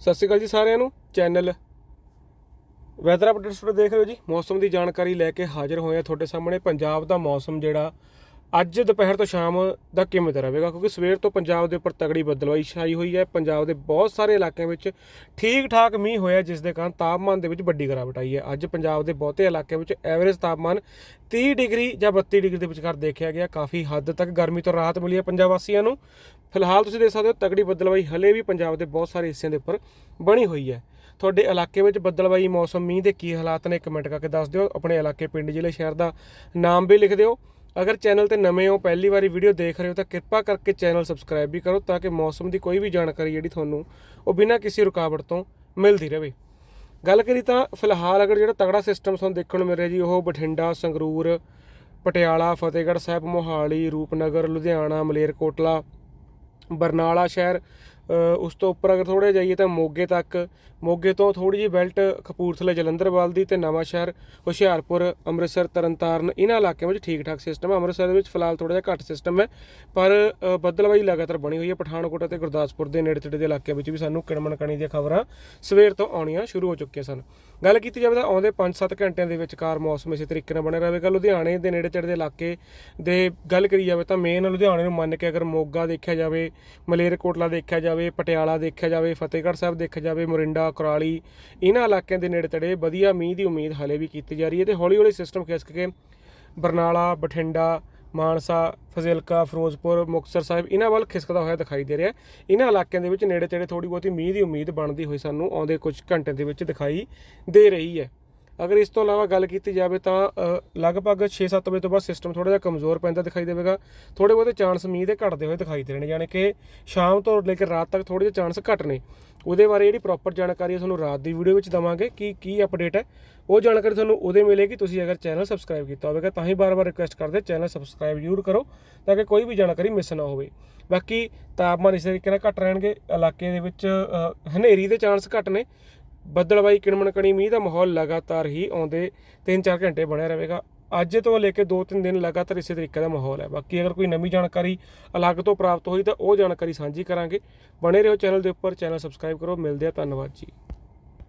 ਸਤਿ ਸ਼੍ਰੀ ਅਕਾਲ ਜੀ ਸਾਰਿਆਂ ਨੂੰ, ਚੈਨਲ ਵੈਦਰ ਅਪਡੇਟਸ ਤੋਂ ਦੇਖ ਰਹੇ ਹੋ ਜੀ। ਮੌਸਮ ਦੀ ਜਾਣਕਾਰੀ ਲੈ ਕੇ ਹਾਜ਼ਰ ਹੋਏ ਆ ਤੁਹਾਡੇ ਸਾਹਮਣੇ। ਪੰਜਾਬ ਦਾ ਮੌਸਮ ਜਿਹੜਾ ਅੱਜ ਦੁਪਹਿਰ ਤੋਂ ਸ਼ਾਮ ਦਾ ਕਿਵੇਂ ਦਾ ਰਹੇਗਾ? ਕਿਉਂਕਿ ਸਵੇਰ ਤੋਂ ਪੰਜਾਬ ਦੇ ਉੱਪਰ ਤਗੜੀ ਬੱਦਲਵਾਈ ਛਾਈ ਹੋਈ ਹੈ। ਪੰਜਾਬ ਦੇ ਬਹੁਤ ਸਾਰੇ ਇਲਾਕਿਆਂ ਵਿੱਚ ਠੀਕ ਠਾਕ ਮੀਂਹ ਹੋਇਆ, ਜਿਸ ਦੇ ਕਾਰਨ ਤਾਪਮਾਨ ਦੇ ਵਿੱਚ ਵੱਡੀ ਗਿਰਾਵਟ ਆਈ ਹੈ। ਅੱਜ ਪੰਜਾਬ ਦੇ ਬਹੁਤੇ ਇਲਾਕਿਆਂ ਵਿੱਚ ਐਵਰੇਜ ਤਾਪਮਾਨ 30 ਡਿਗਰੀ ਜਾਂ 32 ਡਿਗਰੀ ਦੇ ਵਿਚਕਾਰ ਦੇਖਿਆ ਗਿਆ। ਕਾਫੀ ਹੱਦ ਤੱਕ ਗਰਮੀ ਤੋਂ ਰਾਹਤ ਮਿਲੀ ਹੈ ਪੰਜਾਬ ਵਾਸੀਆਂ ਨੂੰ। ਫਿਲਹਾਲ ਤੁਸੀਂ ਦੇਖ ਸਕਦੇ ਹੋ, ਤਗੜੀ ਬੱਦਲਵਾਈ ਹਲੇ ਵੀ ਪੰਜਾਬ ਦੇ ਬਹੁਤ ਸਾਰੇ ਹਿੱਸਿਆਂ ਦੇ ਉੱਪਰ ਬਣੀ ਹੋਈ ਹੈ। ਤੁਹਾਡੇ ਇਲਾਕੇ ਵਿੱਚ ਬੱਦਲਵਾਈ ਮੌਸਮ ਮੀਂਹ ਦੇ ਕੀ ਹਾਲਾਤ ਨੇ ਕਮੈਂਟ ਕਰਕੇ ਦੱਸ ਦਿਓ। ਆਪਣੇ ਇਲਾਕੇ ਪਿੰਡ, ਜ਼ਿਲ੍ਹੇ, ਸ਼ਹਿਰ ਦਾ ਨਾਮ ਵੀ ਲਿਖ ਦਿਓ। ਅਗਰ ਚੈਨਲ ਤੇ ਨਵੇਂ ਹੋ, ਪਹਿਲੀ ਵਾਰੀ ਵੀਡੀਓ ਦੇਖ ਰਹੇ ਹੋ, ਤਾਂ ਕਿਰਪਾ ਕਰਕੇ ਚੈਨਲ ਸਬਸਕ੍ਰਾਈਬ ਵੀ ਕਰੋ ਤਾਂ ਕਿ ਮੌਸਮ ਦੀ ਕੋਈ ਵੀ ਜਾਣਕਾਰੀ ਜਿਹੜੀ ਤੁਹਾਨੂੰ ਉਹ ਬਿਨਾਂ ਕਿਸੇ ਰੁਕਾਵਟ ਤੋਂ ਮਿਲਦੀ ਰਹੇ। ਗੱਲ ਕਰੀ ਤਾਂ ਫਿਲਹਾਲ ਅਗਰ ਜਿਹੜਾ ਤਗੜਾ ਸਿਸਟਮ ਤੁਹਾਨੂੰ ਦੇਖਣ ਨੂੰ ਮਿਲ ਰਿਹਾ ਜੀ, ਉਹ ਬਠਿੰਡਾ, ਸੰਗਰੂਰ, ਪਟਿਆਲਾ, ਫਤਿਹਗੜ੍ਹ ਸਾਹਿਬ, ਮੋਹਾਲੀ, ਰੂਪਨਗਰ, ਲੁਧਿਆਣਾ, ਮਲੇਰਕੋਟਲਾ, ਬਰਨਾਲਾ ਸ਼ਹਿਰ ਉਸ ਤੋਂ ਉੱਪਰ ਅਗਰ ਥੋੜੇ ਜਾਈਏ ਤਾਂ ਮੋਗੇ ਤੱਕ ਮੋਗੇ ਤੋਂ ਥੋੜੀ ਜਿਹੀ ਬੈਲਟ ਕਪੂਰਥਲੇ ਜਲੰਧਰ ਵੱਲ ਦੀ ਤੇ ਨਵਾਂ ਸ਼ਹਿਰ ਹੁਸ਼ਿਆਰਪੁਰ ਅੰਮ੍ਰਿਤਸਰ ਤਰਨਤਾਰਨ ਇਹਨਾਂ ਇਲਾਕਿਆਂ ਵਿੱਚ ਠੀਕ ਠਾਕ ਸਿਸਟਮ ਹੈ ਅੰਮ੍ਰਿਤਸਰ ਦੇ ਵਿੱਚ ਫਿਲਹਾਲ ਥੋੜਾ ਜਿਹਾ ਘੱਟ ਸਿਸਟਮ ਹੈ ਪਰ ਅ, ਲਗਾਤਾਰ ਬਣੀ ਹੋਈ ਹੈ ਪਠਾਨਕੋਟ ਅਤੇ ਗੁਰਦਾਸਪੁਰ ਦੇ ਨੇੜੇ ਤੇੜੇ ਦੇ ਇਲਾਕਿਆਂ ਵਿੱਚ ਵੀ ਸਾਨੂੰ ਕਿਣਮਣ ਕਣੀ ਦੀਆਂ ਖਬਰਾਂ ਸਵੇਰ ਤੋਂ ਆਉਣੀਆਂ ਸ਼ੁਰੂ ਹੋ ਚੁੱਕੀਆਂ ਸਨ। ਗੱਲ ਕੀਤੀ ਜਾਵੇ ਤਾਂ ਆਉਂਦੇ 5-7 ਘੰਟਿਆਂ ਦੇ ਵਿਚਕਾਰ ਮੌਸਮ ਇਸੇ ਤਰੀਕੇ ਨਾਲ ਬਣਿਆ ਰਹੇਗਾ। ਲੁਧਿਆਣੇ ਦੇ ਨੇੜੇ ਤੇੜੇ ਦੇ ਇਲਾਕੇ ਦੇ ਗੱਲ ਕਰੀ ਜਾਵੇ ਤਾਂ ਮੇਨ ਲੁਧਿਆਣੇ ਨੂੰ ਮੰਨ ਕੇ ਅਗਰ ਮੋਗਾ ਦੇਖਿਆ ਜਾਵੇ ਮਲੇਰਕੋਟਲਾ ਦੇਖਿਆ ਜਾਵੇ ਪਟਿਆਲਾ ਦੇਖਿਆ ਜਾਵੇ, ਫਤਿਹਗੜ੍ਹ ਸਾਹਿਬ ਦੇਖਿਆ ਜਾਵੇ, ਮੋਰਿੰਡਾ, ਕੁਰਾਲੀ ਇਹਨਾਂ ਇਲਾਕਿਆਂ ਦੇ ਨੇੜੇ ਤੇੜੇ ਵਧੀਆ ਮੀਂਹ ਦੀ ਉਮੀਦ ਹਲੇ ਵੀ ਕੀਤੀ ਜਾ ਰਹੀ ਹੈ ਤੇ ਹੌਲੀ ਹੌਲੀ ਸਿਸਟਮ ਖਿਸਕ ਕੇ ਬਰਨਾਲਾ, ਬਠਿੰਡਾ, ਮਾਨਸਾ, ਫਜ਼ਿਲਕਾ, ਫਿਰੋਜ਼ਪੁਰ, ਮੁਕਤਸਰ ਸਾਹਿਬ ਇਹਨਾਂ ਵੱਲ ਖਿਸਕਦਾ ਹੋਇਆ ਦਿਖਾਈ ਦੇ ਰਿਹਾ ਇਹਨਾਂ ਇਲਾਕਿਆਂ ਦੇ ਵਿੱਚ ਨੇੜੇ ਤੇੜੇ ਥੋੜੀ ਬਹੁਤੀ ਮੀਂਹ ਦੀ ਉਮੀਦ ਬਣਦੀ ਹੋਈ ਸਾਨੂੰ ਆਉਂਦੇ ਕੁਝ ਘੰਟੇ ਦੇ ਵਿੱਚ ਦਿਖਾਈ ਦੇ ਰਹੀ ਹੈ। ਅਗਰ ਇਸ ਤੋਂ ਇਲਾਵਾ ਗੱਲ ਕੀਤੀ ਜਾਵੇ ਤਾਂ ਲਗਭਗ 6-7 ਵਜੇ ਤੋਂ ਬਾਅਦ ਸਿਸਟਮ ਥੋੜਾ ਜਿਹਾ ਕਮਜ਼ੋਰ ਪੈਂਦਾ ਦਿਖਾਈ ਦੇਵੇਗਾ। ਥੋੜੇ ਬਹੁਤੇ ਚਾਂਸ ਮੀਂਹ ਦੇ ਘਟਦੇ ਹੋਏ ਦਿਖਾਈ ਦੇ ਰਹੇ ਨੇ, ਯਾਨੀ ਕਿ ਸ਼ਾਮ ਤੋਂ ਲੈ ਕੇ ਰਾਤ ਤੱਕ ਥੋੜੇ ਜਿਹੇ ਚਾਂਸ ਘਟ ਨੇ। ਉਹਦੇ ਬਾਰੇ ਜਿਹੜੀ ਪ੍ਰੋਪਰ ਜਾਣਕਾਰੀ ਤੁਹਾਨੂੰ ਰਾਤ ਦੀ ਵੀਡੀਓ ਵਿੱਚ ਦਵਾਂਗੇ, ਕਿ, ਕੀ ਅਪਡੇਟ ਹੈ। ਉਹ ਜਾਣਕਾਰੀ ਤੁਹਾਨੂੰ ਉਹਦੇ ਮਿਲੇਗੀ, ਤੁਸੀਂ ਅਗਰ ਚੈਨਲ ਸਬਸਕ੍ਰਾਈਬ ਕੀਤਾ ਹੋਵੇਗਾ, ਤਾਂ ਹੀ ਬਾਰ-ਬਾਰ ਰਿਕੁਐਸਟ ਕਰਦੇ ਚੈਨਲ ਸਬਸਕ੍ਰਾਈਬ ਜ਼ਰੂਰ ਕਰੋ, ਤਾਂ ਕਿ ਕੋਈ ਵੀ ਜਾਣਕਾਰੀ ਮਿਸ ਨਾ ਹੋਵੇ। ਬਾਕੀ ਤਾਪਮਾਨ ਇਸ ਤਰੀਕੇ ਨਾਲ ਘਟ ਰਹਿਣਗੇ, ਇਲਾਕੇ ਦੇ ਵਿੱਚ ਹਨੇਰੀ ਦੇ ਚਾਂਸ ਘਟ ਨੇ ਬੱਦਲਵਾਈ ਕਿਣਮਣਕਣੀ ਮੀਂਹ ਦਾ ਮਾਹੌਲ ਲਗਾਤਾਰ ਹੀ ਆਉਂਦੇ 3-4 ਘੰਟੇ ਬਣਿਆ ਰਹੇਗਾ। ਅੱਜ ਤੋਂ ਲੈ ਕੇ 2-3 ਦਿਨ ਲਗਾਤਾਰ ਇਸੇ ਤਰੀਕੇ ਦਾ ਮਾਹੌਲ ਹੈ। ਬਾਕੀ ਅਗਰ ਕੋਈ ਨਵੀਂ ਜਾਣਕਾਰੀ ਅਲੱਗ ਤੋਂ ਪ੍ਰਾਪਤ ਹੋਈ ਤਾਂ ਉਹ ਜਾਣਕਾਰੀ ਸਾਂਝੀ ਕਰਾਂਗੇ। ਬਣੇ ਰਹੋ ਚੈਨਲ ਦੇ ਉੱਪਰ, ਚੈਨਲ ਸਬਸਕ੍ਰਾਈਬ ਕਰੋ। ਮਿਲਦੇ ਆ ਧੰਨਵਾਦ ਜੀ।